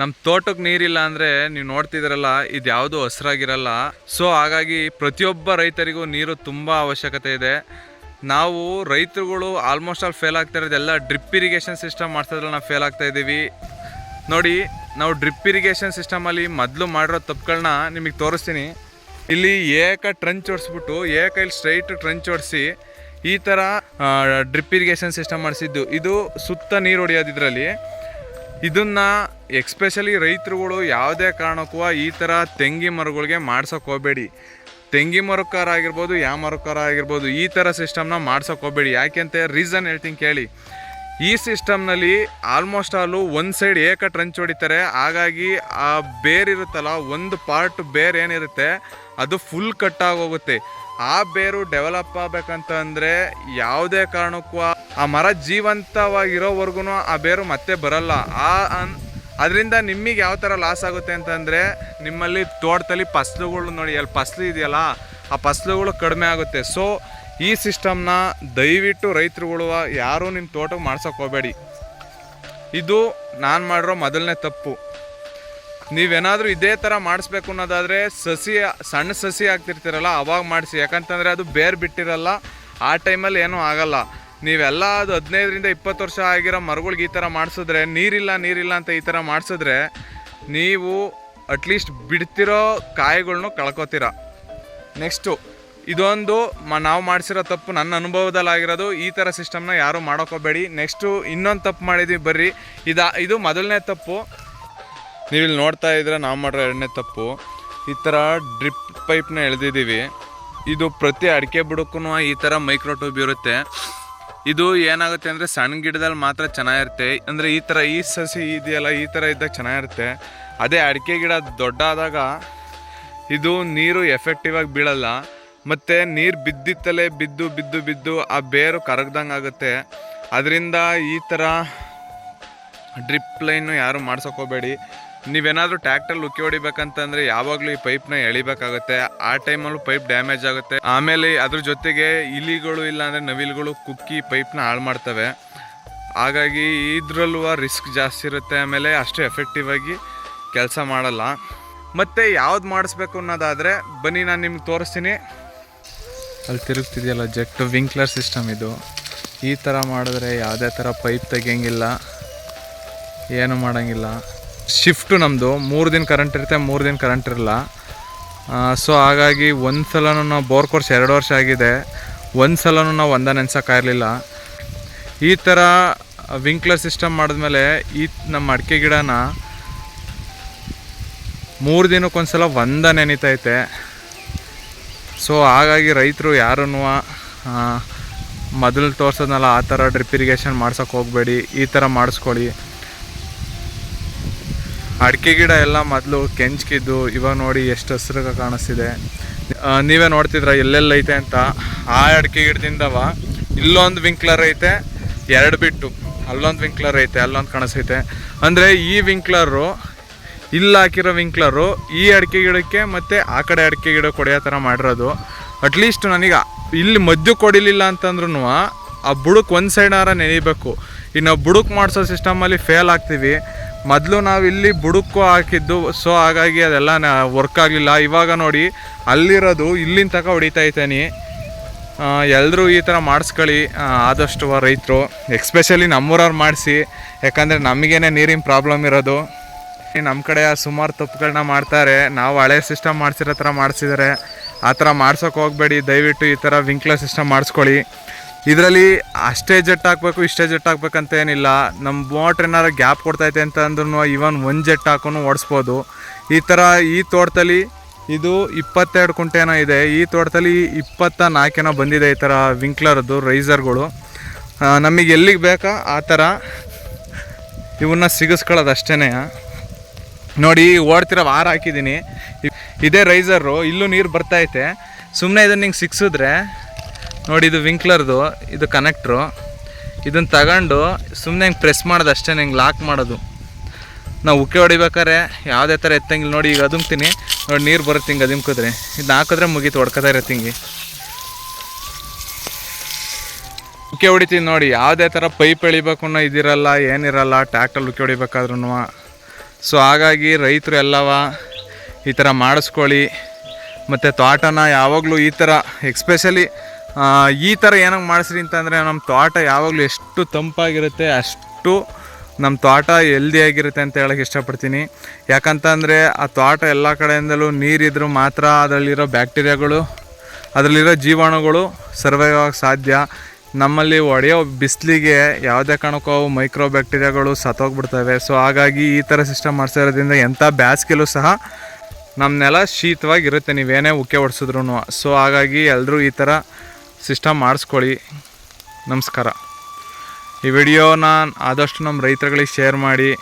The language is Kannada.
ನಮ್ಮ ತೋಟಕ್ಕೆ ನೀರಿಲ್ಲ ಅಂದರೆ ನೀವು ನೋಡ್ತಿದ್ದೀರಲ್ಲ, ಇದು ಯಾವುದು ಹಸ್ರಾಗಿರಲ್ಲ. ಸೊ ಹಾಗಾಗಿ ಪ್ರತಿಯೊಬ್ಬ ರೈತರಿಗೂ ನೀರು ತುಂಬ ಅವಶ್ಯಕತೆ ಇದೆ. ನಾವು ರೈತರುಗಳು ಆಲ್ಮೋಸ್ಟ್ ಆಲ್ ಫೇಲ್ ಆಗ್ತಾ ಇರೋದೆಲ್ಲ ಡ್ರಿಪ್ ಇರಿಗೇಷನ್ ಸಿಸ್ಟಮ್ ಮಾಡ್ಸೋದ್ರಲ್ಲಿ ನಾವು ಫೇಲ್ ಆಗ್ತಾ ಇದ್ದೀವಿ. ನೋಡಿ, ನಾವು ಡ್ರಿಪ್ ಇರಿಗೇಷನ್ ಸಿಸ್ಟಮಲ್ಲಿ ಮೊದಲು ಮಾಡಿರೋ ತಪ್ಪುಗಳನ್ನ ನಿಮಗೆ ತೋರಿಸ್ತೀನಿ. ಇಲ್ಲಿ ಏಕ ಟ್ರಂಚ್ ಹೊಡಿಸ್ಬಿಟ್ಟು ಏಕ ಸ್ಟ್ರೈಟ್ ಟ್ರಂಚ್ ಹೊಡಿಸಿ ಈ ಥರ ಡ್ರಿಪ್ ಇರಿಗೇಷನ್ ಸಿಸ್ಟಮ್ ಮಾಡಿಸಿದ್ದು. ಇದು ಸುತ್ತ ನೀರು ಹೊಡೆಯೋದು ಇದರಲ್ಲಿ. ಇದನ್ನ ಎಕ್ಸ್ಪೆಷಲಿ ರೈತರುಗಳು ಯಾವುದೇ ಕಾರಣಕ್ಕೂ ಈ ಥರ ತೆಂಗಿ ಮರಗಳಿಗೆ ಮಾಡ್ಸೋಕೆ ಹೋಗಬೇಡಿ. ತೆಂಗಿ ಆಗಿರ್ಬೋದು ಯಾವ ಮರಕ್ಕಾರ ಆಗಿರ್ಬೋದು, ಈ ಥರ ಸಿಸ್ಟಮ್ನ ಮಾಡ್ಸೋಕೆ ಹೋಗಬೇಡಿ. ಯಾಕೆಂತ ರೀಸನ್ ಹೇಳ್ತೀನಿ ಕೇಳಿ. ಈ ಸಿಸ್ಟಮ್ನಲ್ಲಿ ಆಲ್ಮೋಸ್ಟ್ ಆಲು ಒಂದು ಸೈಡ್ ಏಕ ಟ್ರಂಚ್ ಹೊಡಿತಾರೆ. ಹಾಗಾಗಿ ಆ ಬೇರ್ ಇರುತ್ತಲ್ಲ ಒಂದು ಪಾರ್ಟ್ ಬೇರ್ ಏನಿರುತ್ತೆ ಅದು ಫುಲ್ ಕಟ್ ಆಗೋಗುತ್ತೆ ಆ ಬೇರು ಡೆವಲಪ್ ಆಗ್ಬೇಕಂತ ಅಂದರೆ ಯಾವುದೇ ಕಾರಣಕ್ಕೂ ಆ- ಮರ ಜೀವಂತವಾಗಿರೋವರೆಗೂ ಆ ಬೇರು ಮತ್ತೆ ಬರಲ್ಲ. ಆ ಅದರಿಂದ ನಿಮಗೆ ಯಾವ ಥರ ಲಾಸ್ ಆಗುತ್ತೆ ಅಂತಂದರೆ ನಿಮ್ಮಲ್ಲಿ ತೋಟದಲ್ಲಿ ಫಸ್ಲುಗಳು ನೋಡಿ ಅಲ್ಲಿ ಫಸ್ಲು ಇದೆಯಲ್ಲ, ಆ ಫಸ್ಲುಗಳು ಕಡಿಮೆ ಆಗುತ್ತೆ. ಸೊ ಈ ಸಿಸ್ಟಮ್ನ ದಯವಿಟ್ಟು ರೈತರುಗಳು ಯಾರೂ ನಿಮ್ಮ ತೋಟಕ್ಕೆ ಮಾಡ್ಸೋಕೆ ಹೋಗಬೇಡಿ. ಇದು ನಾನು ಮಾಡಿರೋ ಮೊದಲನೇ ತಪ್ಪು. ನೀವೇನಾದರೂ ಇದೇ ಥರ ಮಾಡಿಸ್ಬೇಕು ಅನ್ನೋದಾದರೆ ಸಸಿ, ಸಣ್ಣ ಸಸಿ ಆಗ್ತಿರ್ತೀರಲ್ಲ, ಅವಾಗ ಮಾಡಿಸಿ. ಯಾಕಂತಂದರೆ ಅದು ಬೇರ್ ಬಿಟ್ಟಿರಲ್ಲ, ಆ ಟೈಮಲ್ಲಿ ಏನೂ ಆಗಲ್ಲ. ನೀವೆಲ್ಲ ಅದು ಹದಿನೈದರಿಂದ ಇಪ್ಪತ್ತು ವರ್ಷ ಆಗಿರೋ ಮರಗಳಿಗೆ ಈ ಥರ ಮಾಡಿಸಿದ್ರೆ, ನೀರಿಲ್ಲ ನೀರಿಲ್ಲ ಅಂತ ಈ ಥರ ಮಾಡಿಸಿದ್ರೆ, ನೀವು ಅಟ್ಲೀಸ್ಟ್ ಬಿಡ್ತಿರೋ ಕಾಯಿಗಳ್ನು ಕಳ್ಕೊತೀರ. ನೆಕ್ಸ್ಟು ಇದೊಂದು ಮ, ನಾವು ಮಾಡಿಸಿರೋ ತಪ್ಪು ನನ್ನ ಅನುಭವದಲ್ಲಿ ಆಗಿರೋದು ಈ ಥರ ಸಿಸ್ಟಮ್ನ ಯಾರೂ ಮಾಡೋಕೋಬೇಡಿ. ನೆಕ್ಸ್ಟು ಇನ್ನೊಂದು ತಪ್ಪು ಮಾಡಿದ್ವಿ ಬರ್ರಿ. ಇದು ಇದು ಮೊದಲನೇ ತಪ್ಪು. ನೀವಿಲ್ಲಿ ನೋಡ್ತಾ ಇದ್ರೆ ನಾವು ಮಾಡಿರೋ ಎರಡನೇ ತಪ್ಪು. ಈ ಥರ ಡ್ರಿಪ್ ಪೈಪ್ನ ಎಳೆದಿದ್ದೀವಿ. ಇದು ಪ್ರತಿ ಅಡಿಕೆ ಬುಡಕ್ಕೂ ಈ ಥರ ಮೈಕ್ರೋ ಟ್ಯೂಬ್ ಇರುತ್ತೆ. ಇದು ಏನಾಗುತ್ತೆ ಅಂದರೆ ಸಣ್ಣ ಗಿಡದಲ್ಲಿ ಮಾತ್ರ ಚೆನ್ನಾಗಿರುತ್ತೆ. ಅಂದರೆ ಈ ಥರ ಈ ಸಸಿ ಇದೆಯಲ್ಲ, ಈ ಥರ ಇದ್ದಾಗ ಚೆನ್ನಾಗಿರುತ್ತೆ. ಅದೇ ಅಡಿಕೆ ಗಿಡ ದೊಡ್ಡ ಆದಾಗ ಇದು ನೀರು ಎಫೆಕ್ಟಿವ್ ಆಗಿ ಬೀಳಲ್ಲ. ಮತ್ತು ನೀರು ಬಿದ್ದಿತ್ತಲೇ ಬಿದ್ದು ಬಿದ್ದು ಬಿದ್ದು ಆ ಬೇರು ಕರಗ್ದಂಗೆ ಆಗುತ್ತೆ. ಅದರಿಂದ ಈ ಥರ ಡ್ರಿಪ್ ಲೈನು ಯಾರು ಮಾಡ್ಸೋಕೋಬೇಡಿ ನೀವೇನಾದರೂ ಟ್ಯಾಕ್ಟರ್ ಉಕ್ಕಿ ಹೊಡಿಬೇಕಂತಂದ್ರೆ ಯಾವಾಗಲೂ ಈ ಪೈಪ್ನ ಎಳಿಬೇಕಾಗುತ್ತೆ. ಆ ಟೈಮಲ್ಲೂ ಪೈಪ್ ಡ್ಯಾಮೇಜ್ ಆಗುತ್ತೆ. ಆಮೇಲೆ ಅದ್ರ ಜೊತೆಗೆ ಇಲಿಗಳು ಇಲ್ಲ ಅಂದರೆ ನವಿಲುಗಳು ಕುಕ್ಕಿ ಪೈಪ್ನ ಹಾಳು ಮಾಡ್ತವೆ. ಹಾಗಾಗಿ ಇದ್ರಲ್ಲೂ ರಿಸ್ಕ್ ಜಾಸ್ತಿ ಇರುತ್ತೆ. ಆಮೇಲೆ ಅಷ್ಟು ಎಫೆಕ್ಟಿವ್ ಆಗಿ ಕೆಲಸ ಮಾಡಲ್ಲ. ಮತ್ತು ಯಾವ್ದು ಮಾಡಿಸ್ಬೇಕು ಅನ್ನೋದಾದರೆ ಬನ್ನಿ ನಾನು ನಿಮ್ಗೆ ತೋರಿಸ್ತೀನಿ. ಅಲ್ಲಿ ತಿರುಗ್ತಿದೆಯಲ್ಲ ಜೆಟ್ ವಿಂಕ್ಲರ್ ಸಿಸ್ಟಮ್ ಇದು. ಈ ಥರ ಮಾಡಿದ್ರೆ ಯಾವುದೇ ಥರ ಪೈಪ್ ತೆಗಿಯಂಗಿಲ್ಲ. ಏನು ಮಾಡೋಂಗಿಲ್ಲ. ಶಿಫ್ಟು ನಮ್ಮದು ಮೂರು ದಿನ ಕರೆಂಟ್ ಇರುತ್ತೆ, ಮೂರು ದಿನ ಕರೆಂಟ್ ಇರಲ್ಲ. ಸೊ ಹಾಗಾಗಿ ಒಂದು ಸಲನೂ ನಾವು ಬೋರ್ ಕೋರ್ಸ್ ಎರಡು ವರ್ಷ ಆಗಿದೆ. ಒಂದು ಸಲನೂ ನಾವು ಒಂದ ನೆನ್ಸೋಕ್ಕಾಗಲಿಲ್ಲ ಈ ಥರ ವಿಂಕ್ಲರ್ ಸಿಸ್ಟಮ್ ಮಾಡಿದ್ಮೇಲೆ ಈ ನಮ್ಮ ಅಡಿಕೆ ಗಿಡನ ಮೂರು ದಿನಕ್ಕೊಂದ್ಸಲ ಒಂದ ನೆನೀತೈತೆ ಸೊ ಹಾಗಾಗಿ ರೈತರು ಯಾರೂ ಮೊದಲು ತೋರ್ಸೋದ್ನಲ್ಲ, ಆ ಥರ ಡ್ರಿಪ್ ಇರಿಗೇಷನ್ ಮಾಡ್ಸೋಕೆ ಹೋಗಬೇಡಿ, ಈ ಥರ ಮಾಡಿಸ್ಕೊಳ್ಳಿ. ಅಡಿಕೆ ಗಿಡ ಎಲ್ಲ ಮೊದಲು ಕೆಂಚ್ಕಿದ್ದು ಇವಾಗ ನೋಡಿ ಎಷ್ಟು ಹಸ್ರಾಗ ಕಾಣಿಸ್ತಿದೆ. ನೀವೇ ನೋಡ್ತಿದ್ರ ಎಲ್ಲೆಲ್ಲ ಐತೆ ಅಂತ? ಆ ಅಡಿಕೆ ಗಿಡದಿಂದವ? ಇಲ್ಲೊಂದು ವಿಂಕ್ಲರ್ ಐತೆ, ಎರಡು ಬಿಟ್ಟು. ಅಲ್ಲೊಂದು ವಿಂಕ್ಲರ್ ಐತೆ, ಅಲ್ಲೊಂದು ಕಾಣಿಸೈತೆ ಅಂದರೆ ಈ ವಿಂಕ್ಲರು, ಇಲ್ಲಿ ಹಾಕಿರೋ ವಿಂಕ್ಲರು ಈ ಅಡಿಕೆ ಗಿಡಕ್ಕೆ ಮತ್ತು ಆ ಕಡೆ ಅಡಿಕೆ ಗಿಡ ಕೊಡೆಯೋ ಥರ ಮಾಡಿರೋದು. ಅಟ್ಲೀಸ್ಟ್ ನನಗೆ ಇಲ್ಲಿ ಮದ್ದು ಕೊಡಿಲಿಲ್ಲ ಅಂತಂದ್ರೂ ಆ ಬುಡಕ್ಕೆ ಒಂದು ಸೈಡಾರ ನೆನಿಬೇಕು. ಇನ್ನು ಬುಡಕ್ಕೆ ಮಾಡಿಸೋ ಸಿಸ್ಟಮಲ್ಲಿ ಫೇಲ್ ಆಗ್ತೀವಿ. ಮೊದಲು ನಾವು ಇಲ್ಲಿ ಬುಡಕ್ಕೂ ಹಾಕಿದ್ದು ಸೊ ಹಾಗಾಗಿ ಅದೆಲ್ಲ ವರ್ಕ್ ಆಗಲಿಲ್ಲ. ಇವಾಗ ನೋಡಿ, ಅಲ್ಲಿರೋದು ಇಲ್ಲಿನ ತನಕ ಹೊಡಿತಾ ಇದ್ದೀನಿ. ಎಲ್ಲರೂ ಈ ಥರ ಮಾಡಿಸ್ಕೊಳ್ಳಿ. ಆದಷ್ಟು ರೈತರು ಎಕ್ಸ್ಪೆಷಲಿ ನಮ್ಮೂರವ್ರು ಮಾಡಿಸಿ. ಯಾಕಂದರೆ ನಮಗೇನೆ ನೀರಿನ ಪ್ರಾಬ್ಲಮ್ ಇರೋದು. ನಮ್ಮ ಕಡೆ ಸುಮಾರು ತಪ್ಪುಗಳನ್ನ ಮಾಡ್ತಾರೆ. ನಾವು ಹಳೆ ಸಿಸ್ಟಮ್ ಮಾಡಿಸಿರೋ ಥರ ಮಾಡಿಸಿದ್ದಾರೆ ಆ ಥರ ಮಾಡ್ಸೋಕೆ ಹೋಗಬೇಡಿ. ದಯವಿಟ್ಟು ಈ ಥರ ವಿಂಕ್ಲರ್ ಸಿಸ್ಟಮ್ ಮಾಡಿಸ್ಕೊಳ್ಳಿ. ಇದರಲ್ಲಿ ಅಷ್ಟೇ ಜೆಟ್ ಹಾಕಬೇಕು, ಇಷ್ಟೇ ಜೆಟ್ ಹಾಕ್ಬೇಕಂತ ಏನಿಲ್ಲ. ನಮ್ಮ ಮೋಟ್ರ್ ಏನಾರು ಗ್ಯಾಪ್ ಕೊಡ್ತೈತೆ ಅಂತ ಅಂದ್ರೂ ಇವನ್ ಒಂದು ಜೆಟ್ ಹಾಕೊಂಡು ಓಡಿಸ್ಬೋದು. ಈ ಥರ ಈ ತೋಟದಲ್ಲಿ ಇದು ಇಪ್ಪತ್ತೆರಡು ಕುಂಟೆನೋ ಇದೆ. ಈ ತೋಟದಲ್ಲಿ ಇಪ್ಪತ್ತ ನಾಲ್ಕೇನೋ ಬಂದಿದೆ ಈ ಥರ ವಿಂಕ್ಲರದ್ದು ರೈಸರ್ಗಳು ನಮಗೆ ಎಲ್ಲಿಗೆ ಬೇಕಾ ಆ ಥರ ಇವನ್ನ ಸಿಗಿಸ್ಕೊಳ್ಳೋದು ಅಷ್ಟೇ ನೋಡಿ, ಓಡ್ತಿರೋ ವಾರ ಹಾಕಿದ್ದೀನಿ. ಇದೇ ರೈಸರು ಇಲ್ಲೂ ನೀರು ಬರ್ತೈತೆ ಸುಮ್ಮನೆ ಇದನ್ನು ಹಿಂಗೆ ಸಿಕ್ಸಿದ್ರೆ ನೋಡಿ, ಇದು ವಿಂಕ್ಲರ್ದು, ಇದು ಕನೆಕ್ಟ್ರು ಇದನ್ನು ತಗೊಂಡು ಸುಮ್ಮನೆ ಹಿಂಗೆ ಪ್ರೆಸ್ ಮಾಡೋದು ಅಷ್ಟೇ ಹಿಂಗೆ ಲಾಕ್ ಮಾಡೋದು. ನಾವು ಉಕ್ಕೆ ಹೊಡಿಬೇಕಾದ್ರೆ ಯಾವುದೇ ಥರ ಎತ್ತಂಗಿಲ್ಲ. ನೋಡಿ, ಈಗ ಅದುಮ್ತೀನಿ ನೋಡಿ, ನೀರು ಬರುತ್ತೆ ಹಿಂಗೆ ಅದುಮ್ಕಿದ್ರೆ ಇದನ್ನ ಹಾಕಿದ್ರೆ ಮುಗೀತು ಹೊಡ್ಕೋತಾ ಇರತ್ತೆ ಹಿಂಗೆ. ಉಕ್ಕೆ ಹೊಡಿತೀನಿ ನೋಡಿ, ಯಾವುದೇ ಥರ ಪೈಪ್ ಎಳಿಬೇಕು ಅನ್ನೋ ಇದಿರಲ್ಲ, ಏನಿರಲ್ಲ ಟ್ಯಾಕ್ಟಲ್ಲಿ ಉಕ್ಕೆ ಹೊಡಿಬೇಕಾದ್ರೂ ಸೊ ಹಾಗಾಗಿ ರೈತರು ಎಲ್ಲವ ಈ ಥರ ಮಾಡಿಸ್ಕೊಳ್ಳಿ. ಮತ್ತು ತೋಟನ ಯಾವಾಗಲೂ ಈ ಥರ ಎಕ್ಸ್ಪೆಷಲಿ ಈ ಥರ ಏನಂಗೆ ಮಾಡಿಸ್ರಿ ಅಂತಂದರೆ ನಮ್ಮ ತೋಟ ಯಾವಾಗಲೂ ಎಷ್ಟು ತಂಪಾಗಿರುತ್ತೆ ಅಷ್ಟು ನಮ್ಮ ತೋಟ ಹೆಲ್ದಿಯಾಗಿರುತ್ತೆ ಅಂತ ಹೇಳಕ್ಕೆ ಇಷ್ಟಪಡ್ತೀನಿ. ಯಾಕಂತಂದರೆ ಆ ತೋಟ ಎಲ್ಲ ಕಡೆಯಿಂದಲೂ ನೀರಿದ್ರೂ ಮಾತ್ರ ಅದರಲ್ಲಿರೋ ಬ್ಯಾಕ್ಟೀರಿಯಾಗಳು, ಅದರಲ್ಲಿರೋ ಜೀವಾಣುಗಳು ಸರ್ವೈವ್ ಆಗಕ್ಕೆ ಸಾಧ್ಯ. ನಮ್ಮಲ್ಲಿ ಒಡೆಯೋ ಬಿಸಿಲಿಗೆ ಯಾವುದೇ ಕಾರಣಕ್ಕೂ ಅವು ಮೈಕ್ರೋ ಬ್ಯಾಕ್ಟೀರಿಯಾಗಳು ಸತ್ತೋಗ್ಬಿಡ್ತವೆ ಸೊ ಹಾಗಾಗಿ ಈ ಥರ ಸಿಸ್ಟಮ್ ಮಾಡಿಸಿರೋದ್ರಿಂದ ಎಂಥ ಬ್ಯಾಸ್ಗೆಲೂ ಸಹ ನಮ್ಮ ನೆಲ ಶೀತವಾಗಿರುತ್ತೆ. ನೀವೇನೇ ಉಕ್ಕೆ ಹೊಡ್ಸಿದ್ರು ಸೊ ಹಾಗಾಗಿ ಎಲ್ಲರೂ ಈ ಥರ ಸಿಸ್ಟಮ್ ಮಾಡಿಸ್ಕೊಳ್ಳಿ. ನಮಸ್ಕಾರ. ಈ ವಿಡಿಯೋನ ಆದಷ್ಟು ನಮ್ಮ ರೈತರುಗಳಿಗೆ ಶೇರ್ ಮಾಡಿ.